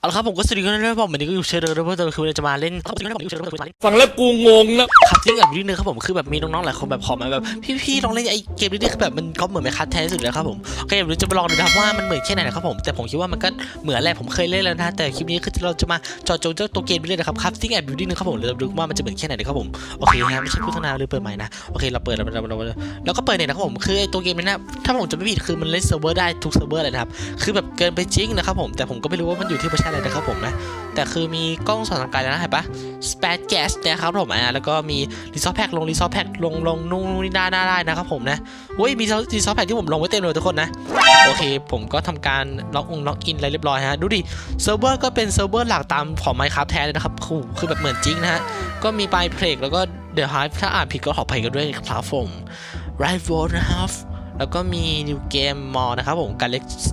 เอาละครับผมก็สวัสดีกันด้วยผมวันนี้ก็อยู่เชอร์เดอร์เพื่อคือเราจะมาเล่นครับจริงๆแล้วผมอยู่เชอร์เดอร์เพื่อมาเล่นฟังแล้วกูงงนะครับจริงแบบนี้นึงครับผมคือแบบมีน้องๆหลายคนแบบขอมาแบบพี่ๆลองเล่นไอ้เกมนี้ดิคือแบบมันก็เหมือนไม่คัดแท้ที่สุดแล้วครับผมโอเคเดี๋ยวจะมาลองดูนะครับว่ามันเหมือนแค่ไหนนะครับผมแต่ผมคิดว่ามันก็เหมือนแหละผมเคยเล่นแล้วนะแต่คลิปนี้คือเราจะมาเจอจงเจ้าตัวเกมนี้เลยนะครับครับจริงแอบบิวดิ้งนะครับผมเดี๋ยวเราดูว่ามันจะเหมือนแค่ไหนนะครับผมโอเคฮะไม่ใช่โฆษณาหรือเปิดใหม่นะโอเคเราเปิดเราเราเราเราแล้วก็เปิดเนี่ยนะครับผมคือไอ้ตัวเกมนี้นะถ้าผมจะไม่ผิดคือมันเล่นเซิร์ฟเวอร์ได้ทุกเซิร์ฟเวอร์เลยนะครับคือแบบเกินไปจริงนะครับผมแต่ผมก็ไม่รู้ว่ามันอยู่ที่เวอร์ชันอะไรนะครับผมนะ แต่คือมีกล้องส่องทางไกลแล้วนะเห็นปะ Spat Gas นะครับผมอะแล้วก็มีรีซอสแพ็กลงรีซอสแพ็กลงลงนู่นนี่ได้ได้ได้นะครับผมนะเฮ้ยมีรีซอสแพ็กที่ผมลงไว้เต็มเลยทุกคนนะ โอเค ผมก็ทำการล็อกองล็อกอินอะไรเรียบร้อยฮะ ดูดิเซิร์ฟเวอร์ก็เป็นเซิร์ฟเวอร์หลักตามของ Minecraft แท้เลยนะครับคือคือแบบเหมือนจริงนะฮะ ก็มีปลายเพลกแล้วก็ The Hive ถ้าอ่านผิดก็ขออภัยกันด้วยครับผม Right Road นะครับแล้วก็มี New Game Mall นะครับผม Galaxy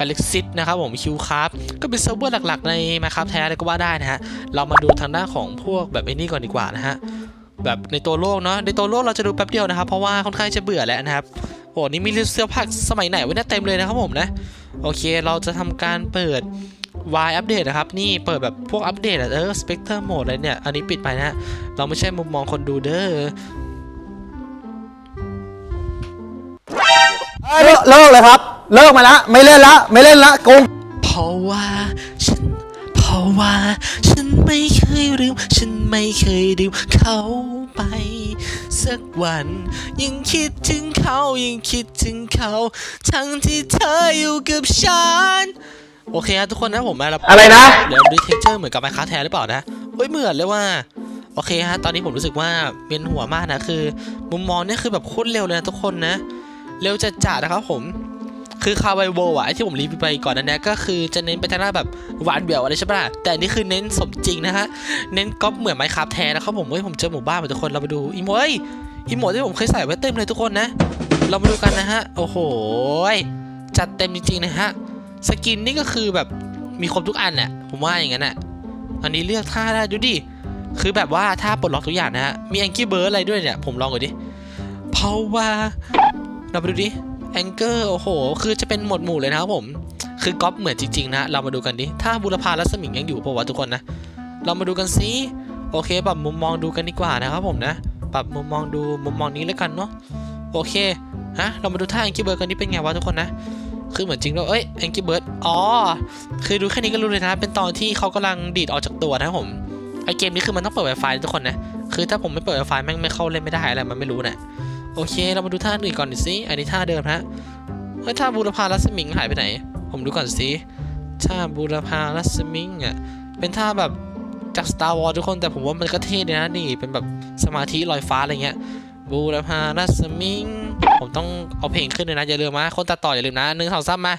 Galaxy นะครับผม Q ครับก็เป็นเซิร์ฟเวอร์หลักๆ ใน Minecraft แท้เลยก็ว่าได้นะฮะ เรามาดูทางด้านของพวกแบบไอ้นี่ก่อนดีกว่านะฮะ แบบในตัวโลกเนาะในตัวโลกเราจะดูแป๊บเดียวนะครับ เพราะว่าค่อนข้างจะเบื่อแล้วนะครับโอ้นี่มีเสื้อผ้าสมัยไหนไวะเนี่ยเต็มเลยนะครับผมนะ โอเคเราจะทำการเปิด Y อัปเดตนะครับ นี่เปิดแบบพวกอัปเดตเออ Spectre Mode อะไรเนี่ย อันนี้ปิดไปนะเราไม่ใช่มุมมองคนดูเด้อเลิกเลยครับ เลิกมาละไม่เล่นละไม่เล่นละโกงเพราะว่าฉันเพราะว่าฉันไม่เคยลืมฉันไม่เคยลืมเขาไปสักวัน ยังคิดถึงเขายังคิดถึงเขา ทั้งที่เธออยู่กับฉัน โอเคครับทุกคนนะผมมาแล้วอะไรนะ เดี๋ยวดูเทคเจอร์เหมือนกับไมค้าแทนหรือเปล่านะเฮ้ยเหมือนเลยว่าโอเคฮะตอนนี้ผมรู้สึกว่าเวียนหัวมากนะคือ มุมมองเนี่ยคือแบบโคตรเร็วเลยนะทุกคนนะ เร็วจัดจ่านะครับผม คือคาไวโวอะไอที่ผมรีวิวไปก่อนนั้นเนี่ยก็คือจะเน้นไปทางด้านแบบหวานเบี่ยวอะไรใช่ปะล่ะแต่อันนี่คือเน้นสมจริงนะฮะ เน้นก๊อปเหมือนไมครับแท้นะครับผมเฮ้ยผมเจอหมู่บ้านมือนทุกคนเราไปดูอีโมเอ้ยอีโมที่ผมเคยใส่ไว้เต็มเลยทุกคนนะ เรามาดูกันนะฮะ โอ้โห จัดเต็มจริงๆนะฮะ สกินนี่ก็คือแบบมีครบทุกอันน่ะผมว่าอย่างนั้นน่ะ อันนี้เลือกท่าได้ดูดิ คือแบบว่าถ้าปลดล็อกทุกอย่างนะฮะ มีแองกี้เบิร์ดอะไรด้วยเนี่ย ผมลองก่อนดิ เพราะว่า เราไปดูดิ แองเกอร์โอ้โห คือจะเป็นหมวดหมู่เลยนะครับผม คือก๊อปเหมือนจริงๆนะ เรามาดูกันดิ ถ้าบุรพารัศมิงยังอยู่ปะวะทุกคนนะ เรามาดูกันซิโอเค ปรับมุมมองดูกันดีกว่านะครับผมนะ ปรับมุมมองดูมุมมองนี้แล้วกันเนาะ โอเค ฮะ เรามาดูท่าแองกี้เบิร์ดกันนี่เป็นไงวะทุกคนนะ คือเหมือนจริงแล้วเอ้ยแองกี้เบิร์ดอ๋อ คือดูแค่นี้ก็รู้เลยนะ เป็นตอนที่เขากำลังดีดออกจากตัวนะครับผม ไอเกมนี้คือมันต้องเปิด Wi-Fi ทุกคนนะ คือถ้าผมไม่เปิด Wi-Fi แม่งไม่เข้าเล่นไม่ได้อะไรมันไม่รู้นะ โอเค เรามาดูท่าอื่นก่อนดิสิอันนี้ท่าเดิมนะเฮ้ยท่าบูรพารัศมิงหายไปไหน ผมดูก่อนสิท่าบูรพารัศมิงอะเป็นท่าแบบจาก Star Wars ทุกคนแต่ผมว่ามันก็เท่ดีนะนี่เป็นแบบสมาธิลอยฟ้าอะไรเงี้ยบูรพารัศมิง ผมต้องเอาเพลงขึ้นเลยนะ อย่าลืมนะคนตัดต่ออย่าลืมนะหนึ่งสองสามมา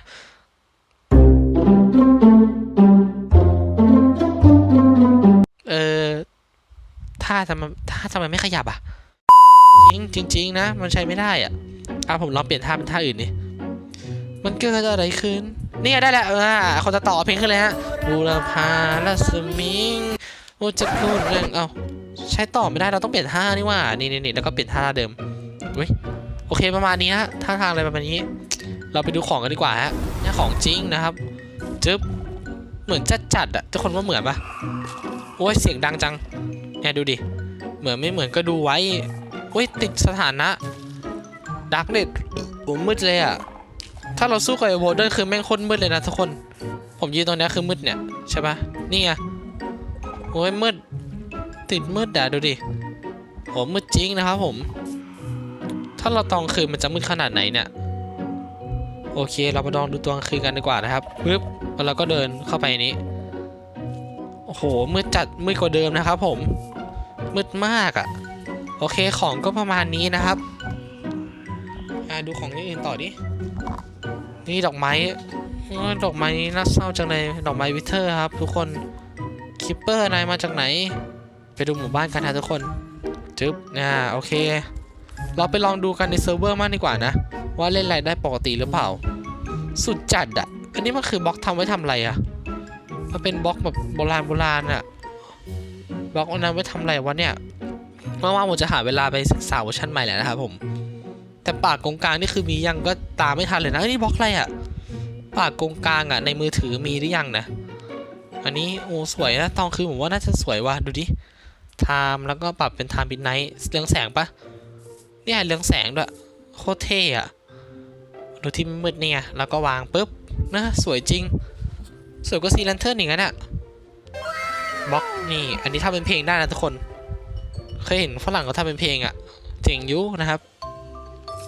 เออท่าทำไมท่าทำไมไม่ขยับอะ ริงจริง ๆ นะ มันใช้ไม่ได้อะอะผมลองเปลี่ยนท่าเป็นท่าอื่นดิมันเกิดอะไรขึ้นนี่ไงได้แล้วอ่าคนจะต่อเพลงขึ้นเลยฮะบูรพาลัสมิงโอจะพูดเรื่องเอ้าใช้ต่อไม่ได้เราต้องเปลี่ยนท่านี่ว่านี่นี่นแล้วก็เปลี่ยนท่าเดิมเว้ยโอเคประมาณนี้ฮะท่าทางอะไรประมาณนี้ เราไปดูของกันดีกว่าฮะนี่ของจริงนะครับจึ๊บเหมือนจัดจัดอะทุกคนว่าเหมือนปะโอ้ยเสียงดังจังเนี่ยดูดิเหมือนไม่เหมือนก็ดูไว้ โอ้ยติดสถานะดักเน็ตโอ้มืดเลยอะถ้าเราสู้กับไอ้โวเดอร์คือแม่งโคนมืดเลยนะทุกคน ผมยืนตรงนี้คือมืดเนี่ยใช่ปะนี่ไงโอ้ยมืด ติดมืดอะดูดิโหมืดจริงนะครับผม ถ้าเราตองคืนมันจะมืดขนาดไหนเนี่ย โอเคเรามาลองดูตัวกลางคืนกันดีกว่านะครับปึ๊บแล้วเราก็เดินเข้าไปนนี้ โอ้โหมืดจัดมืดกว่าเดิมนะครับผม มืดมากอะ่ะ โอเคของก็ประมาณนี้นะครับอ่าดูของอย่างอื่นต่อดิ นี่ดอกไม้ดอกไม้นี้น่าเศร้าจังเลยดอกไม้วิเทอร์ครับ ทุกคนคิปเปอร์นายมาจากไหน ไปดูหมู่บ้านกันนะทุกคนจึ๊บอ่าโอเค เราไปลองดูกันในเซิร์ฟเวอร์มากดีกว่านะ ว่าเล่นอะไรได้ปกติหรือเปล่า สุดจัดอะอันนี้มันคือบล็อกทำไว้ทำอะไรอะมันเป็นบล็อกแบบโบราณโบราณอะบล็อกอันนั้นไว้ทำอะไรวะเนี่ย ว่างผมจะหาเวลาไปศึกษาเวอร์ชันใหม่แหละนะครับผมแต่ปากกงกลางนี่คือมียังก็ตามไม่ทันเลยนะอ้ยนี่บล็อกอะไรอะปากกงกลางอะในมือถือมีหรือยังนะอันนี้โอ้สวยนะตอนคือผมว่าน่าจะสวยว่ะดูดิไทม์แล้วก็ปรับเป็นไทม์บิดไนท์เรืองแสงปะเนี่ยเรืองแสงด้วยโคตรเท่อะดูที่มืดเนี่ยแล้วก็วางปุ๊บนะสวยจริง สวยกว่าซีแลนเทิร์อย่างนั้นอะบล็อกนี่ อันนี้ทำเป็นเพลงได้นะทุกคน เคยเห็นฝรั่งเขาทำเป็นเพลงอะเจ๋งยุนะครับ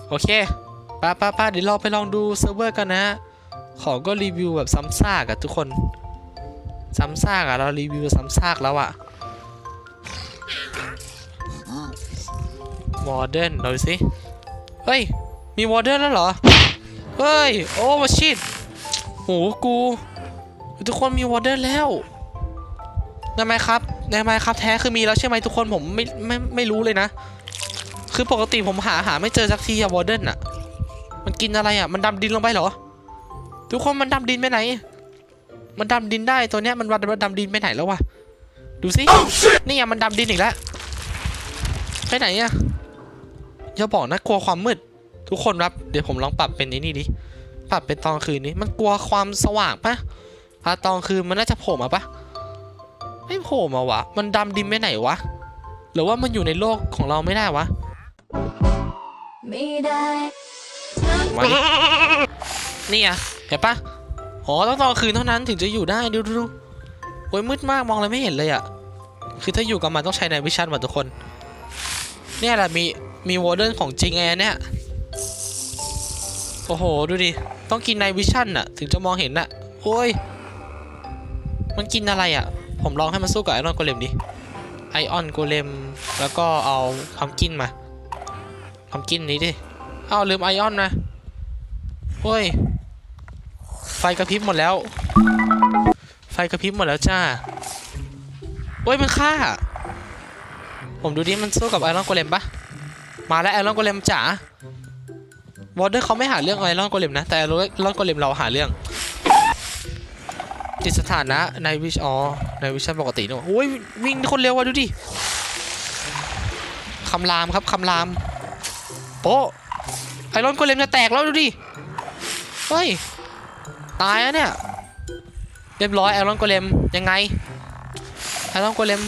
โอเคป้าป้าป้าเดี๋ยวเราไปลองดูเซิร์ฟเวอร์กันนะฮะของก็รีวิวแบบซ้ำซากอะทุกคน ซ้ำซากอะเรารีวิวซ้ำซากแล้วอะวอร์เดนดูสิ เฮ้ย มีวอร์เดนแล้วเหรอ เฮ้ย โอ้มาชิดโหกู ทุกคนมีวอร์เดนแล้วในไหมครับ ในไหมครับแท้คือมีแล้วใช่ไหมทุกคนผมไม่ไม่ไม่รู้เลยนะ คือปกติผมหาหาไม่เจอสักทีอะวอร์เดนอะมันกินอะไรอะมันดำดินลงไปเหรอ ทุกคนมันดำดินไปไหน มันดำดินได้ตัวเนี้ยมันวันมันดำดินไปไหนแล้ววะดูสินี่อะมันดำดินอีกแล้วไปไหนอะอย่าบอกนะกลัวความมืด ทุกคนครับเดี๋ยวผมลองปรับเป็นนี้นี่ดิปรับเป็นตอนคืนนี้มันกลัวความสว่างปะพอตอนคืนมันน่าจะโผล่มาปะ ไม่โผล่มาวะ มันดำดินไปไหนวะ หรือว่ามันอยู่ในโลกของเราไม่ได้วะไม่ได้มาดินี่อะเห็นปะอ๋อต้องตอนคืนเท่านั้นถึงจะอยู่ได้ดูดูดูโอ้ยมืดมากมองอะไรไม่เห็นเลยอะคือถ้าอยู่กับมันต้องใช้ในวิชั่นว่ะทุกคน เนี่ยแหละมีมีวอร์เดนของจริงไงเนี่ยโอ้โห ดูดิ ต้องกินในวิชั่นอะถึงจะมองเห็นอะโอ้ย มันกินอะไรอะ ผมลองให้มันสู้กับไอรอนโกเลมดิไอออนโกเลมแล้วก็เอาพัมกินมาพัมกินนี้ดิเอาลืมไอออนนะเฮ้ยไฟกระพริบหมดแล้ว ไฟกระพริบหมดแล้วจ้าเฮ้ยมันฆ่า ผมดูดิมันสู้กับไอรอนโกเลมปะมาแล้วไอรอนโกเลมจ๋าวอร์เดอร์เขาไม่หาเรื่องไอรอนโกเลมนะแต่ไอรอนโกเลมเราหาเรื่อง ติดสถานะในวิชอ๋อในวิชั่นปกตินี่โอ้ยวิ่งคนเร็วว่ะดูดิคำรามครับคำรามโป๊ะไอรอนโกเลมจะแตกแล้วดูดิเฮ้ยตายแล้วเนี่ยเรียบร้อยไอรอนโกเลมยังไงไอรอนโกเลม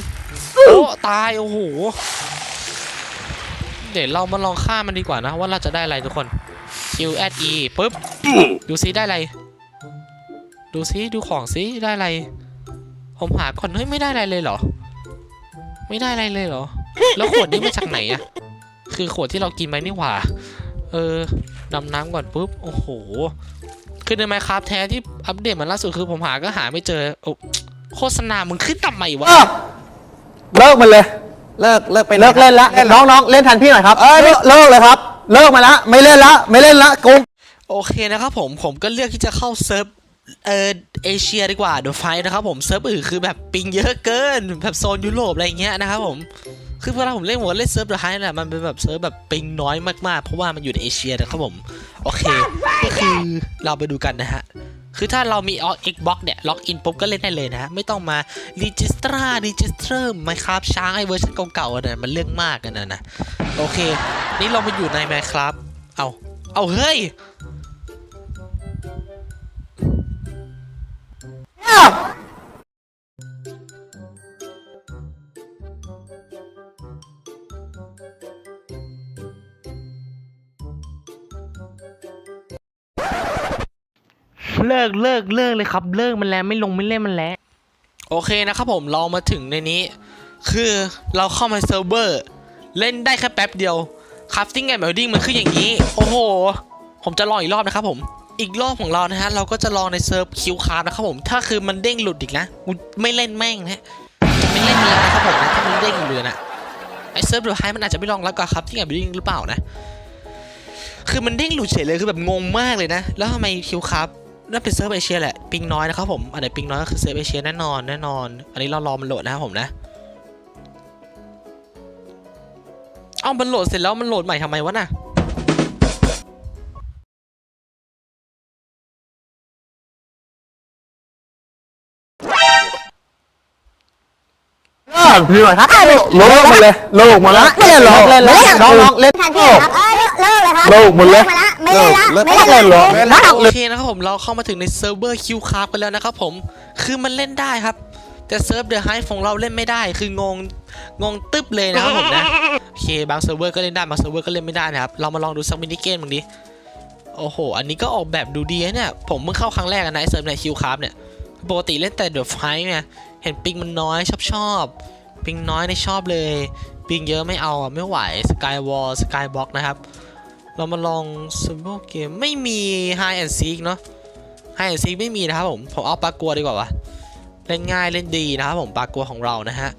โอ้ตายโอ้โหเดี๋ยวเรามาลองฆ่ามันดีกว่านะว่าเราจะได้อะไรทุกคน Q at E ปุ๊บดูซิได้อะไร ดูซิดูของซิได้อะไร ผมหาก่อนเฮ้ยไม่ได้อะไรเลยเหรอ ไม่ได้อะไรเลยเหรอ แล้วขวดนี้มาจากไหนอะคือขวดที่เรากินไปนี่หว่า เออดำน้ำก่อนปุ๊บโอ้โห คือในไมครับแท้ที่อัปเดตมาล่าสุดคือผมหาก็หาไม่เจอโอ้โฆษณามึงขึ้นทำไมวะอ้าวเลิกมันเลย เลิกเลิกไปเลิกเล่นละน้องน้องเล่นแทนพี่หน่อยครับเออเลิกเลิกเลยครับ เลิกมาละไม่เล่นละไม่เล่นละโกงโอเคนะครับผมผมก็เลือกที่จะเข้าเซิร์ฟ เออเอเชียดีกว่าเดอะไฟนะครับผมเซิร์ฟอื่นคือแบบปิงเยอะเกิน แบบโซนยุโรปอะไรเงี้ยนะครับผมคือเวลาผมเล่นผมก็เล่นเซิร์ฟเดอะไฮแหละมันเป็นแบบเซิร์ฟแบบปิงน้อยมากๆ เพราะว่ามันอยู่ในเอเชียนะครับผม โอเค ก็คือเราไปดูกันนะฮะ คือถ้าเรามี Xbox เนี่ย ล็อกอินปุ๊บก็เล่นได้เลยนะ ไม่ต้องมา Registra Register Minecraft ช้างไอเวอร์ชันเก่าๆอันนั้นมันเรื่องมากกันนะนะ โอเค นี่เรามาอยู่ใน Minecraft เอา เอาเฮ้ย เลิกเลิกเลิกเลยครับ เลิกมันแล้วไม่ลงไม่เล่นมันแล้ว โอเคนะครับผมเรามาถึงในนี้ คือเราเข้ามาเซิร์ฟเวอร์ เล่นได้แค่แป๊บเดียวคัฟติ้งแอนด์เมลดิ้งมันคืออย่างนี้ โอ้โห ผมจะลองอีกรอบนะครับผม อีกรอบของเรานะฮะ เราก็จะลองในเซิร์ฟคิวคาร์นะครับผม ถ้าคือมันเด้งหลุดอีกนะไม่เล่นแม่งนะจะไม่เล่นแล้วนะครับผมนะถ้ามันเด้งอยู่เลยนะไอเซิร์ฟเดอไฮมันอาจจะไม่ลองรับกับคัฟติ้งแอนด์เมลดิ้งหรือเปล่านะ คือมันเด้งหลุดเฉยเลยคือแบบงงมากเลยนะ แล้วทำไมคิวคาร์นั่นเป็นเซิร์ฟเอเชียแหละปิงน้อยนะครับผมอันไหนปิงน้อยก็คือเซิร์ฟเอเชียแน่นอนแน่นอน อันนี้เรารอมันโหลดนะครับผมนะเอ้ามันโหลดเสร็จแล้วมันโหลดใหม่ทำไมวะน่ะ เลิกพี่หน่อยครับเลิกมันเลยเลิกมาละไม่เล่นหรอกเล่นละน้องน้องเล่นแทนพี่ครับเออเลิกเลยครับเลิกหมดเลยมาละไม่เล่นละเลิกไม่เล่นหรละอไม่เลิกโอเคนะครับผมเราเข้ามาถึงในเซิร์ฟเวอร์คิวคาราฟกันแล้วนะครับผมคือมันเล่นได้ครับแต่เซิร์ฟเดอะไฮของเราเล่นไม่ได้ คืองงงงตึ๊บเลยนะครับผมนะโอเคบางเซิร์ฟเวอร์ก็เล่นได้บางเซิร์ฟเวอร์ก็เล่นไม่ได้นะครับเรามาลองดูสักมินิเกมมึงดิโอ้โห อันนี้ก็ออกแบบดูดีเนี่ย ผมเพิ่งเข้าครั้งแรกนะไอเซิร์ฟในคิวคาราฟเนี่ย ปกติเล่นแต่เดอะไฟไงเห็นปิงมันน้อยชอบชอบ ปิงน้อยในชอบเลย ปิงเยอะไม่เอาอะไม่ไหวสกายวอลสกายบ็อกนะครับ เรามาลองซิม b ลเกมไม่มี High and Seek เนาะ High and Seek ไม่มีนะครับผมผมเอาปลากัวดีกว่าวะเล่นง่ายเล่นดีนะครับผมปลากัวของเรานะฮะ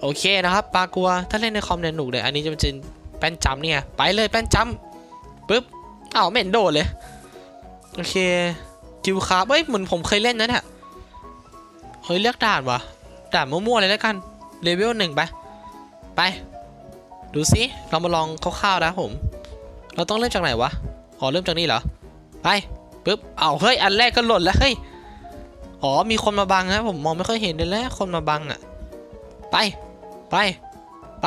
โอเคนะครับปลากัวถ้าเล่นในคอมเนี่ยหนุกเลยอันนี้จะเป็นแป้นจำเนี่ยไปเลยแป้นจำปึ๊บอ้าวไม่เห็นโดดเลยโอเคจิวคาร์เฮ้ยเหมือนผมเคยเล่นนะเนี่ยเฮ้ยเลือกด่านวะด่านมั่วๆเลยแล้วกัน เลเวลหนึ่งไป ไป ดูสิเรามาลองคร่าวๆนะผม เราต้องเริ่มจากไหนวะอ๋อเริ่มจากนี่เหรอ ไปปึ๊บเอาเฮ้ย อันแรกก็หล่นแล้ว เฮ้ย อ๋อ มีคนมาบังนะผมมองไม่ค่อยเห็นเลยแล้ว คนมาบังอะไป ไป ไป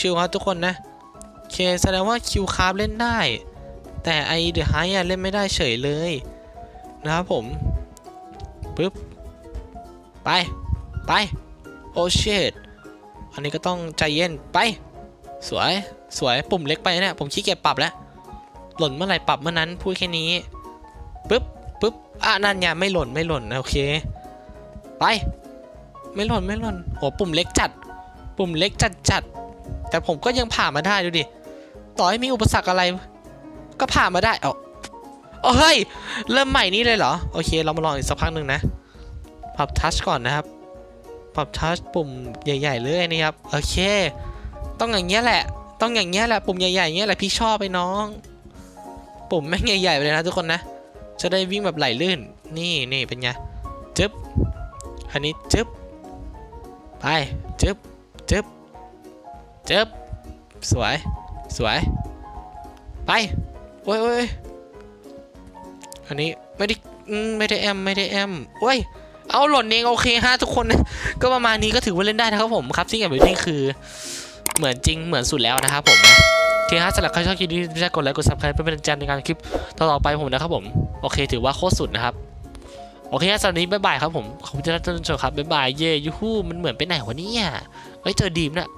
ชิวๆครับทุกคนนะโอเค แสดงว่าคิวคาร์บเล่นได้ แต่ไอเดอะไฮอะเล่นไม่ได้เฉยเลย นะครับผมปึ๊บ ไป ไป โอเชดอันนี้ก็ต้องใจเย็นไป สวยสวยปุ่มเล็กไปเนี่ยผมขี้เกียจปรับแล้ว หล่นเมื่อไหร่ปรับเมื่อนั้นพูดแค่นี้ปึ๊บปึ๊บอะนั่นไงไม่หล่นไม่หล่นโอเค ไป ไม่หล่นไม่หล่นโหปุ่มเล็กจัด ปุ่มเล็กจัดจัดแต่ผมก็ยังผ่านมาได้ดูดิต่อให้มีอุปสรรคอะไร ก็ผ่านมาได้เอาเอาเฮ้ย เริ่มใหม่นี้เลยเหรอ โอเค เรามาลองอีกสักพักหนึ่งนะ ปรับทัชก่อนนะครับ ปรับทัชปุ่มใหญ่ ๆ เลยนี่ครับ โอเค ต้องอย่างเงี้ยแหละ ต้องอย่างเงี้ยแหละ ปุ่มใหญ่ๆอย่างเงี้ยแหละพี่ชอบไปน้อง ปุ่มแม่งใหญ่ๆไปเลยนะทุกคนนะ จะได้วิ่งแบบไหลลื่น นี่นี่เป็นไงจึ๊บ อันนี้จึ๊บ ไปจึ๊บจึ๊บจึ๊บ สวย สวย ไป โอ้ยโอ้ยอันนี้ไม่ได้ไม่ได้แอม ไม่ได้แอมโอ้ย เอาหล่นเองโอเคฮะทุกคนก็ประมาณนี้ก็ถือว่าเล่นได้นะครับผมครับซิ่งกับบิวตี้คือ เหมือนจริงเหมือนสุดแล้วนะครับผมนะโอเคฮะสำหรับใครชอบคลิปนี้ไม่ใช่กดไลค์กดซับสไครป์เพื่อเป็นกำลังใจในการคลิปต่อไปผมนะครับผมโอเค ถือว่าโคตรสุดนะครับโอเคฮะสำหรับนี้บ๊ายบายครับผมขอบคุณที่รับชมครับบ๊ายบายเย่ยูฮูมันเหมือนไปไหนวะเนี่ยเอ้ยเจอดีมเนี่ย